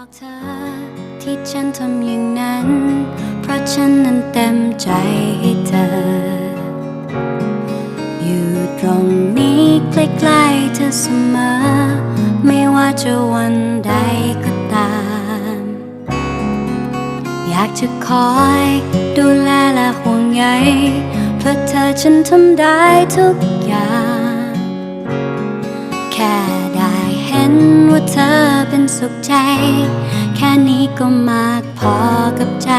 บอกเธอที่ฉันทำอย่างนั้น เพราะฉันนั้นเต็มใจให้เธอ อยู่ตรงนี้ใกล้ๆเธอเสมอ ไม่ว่าจะวันใดก็ตาม อยากจะคอยดูแลและห่วงใยเพื่อเธอฉันทำได้ทุกอย่าง แค่ ว่าเธอเป็นสุขใจ แค่นี้ก็มากพอกับใจ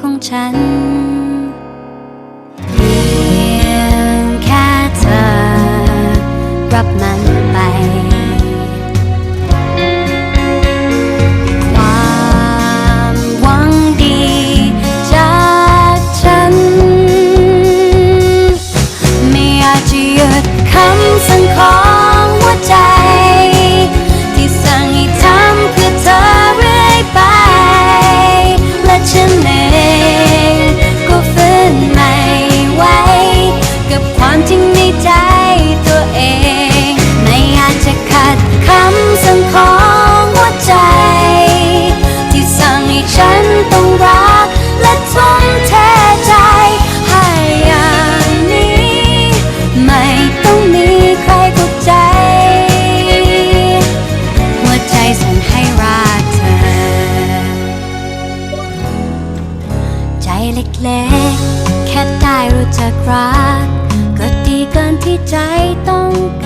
ของฉันเพียงแค่เธอ รับมันไปความหวังดีจากฉันไม่อาจหยุดคำ เล็กๆ แค่ได้รู้จักรัก ก็ดีเกินที่ใจต้องการ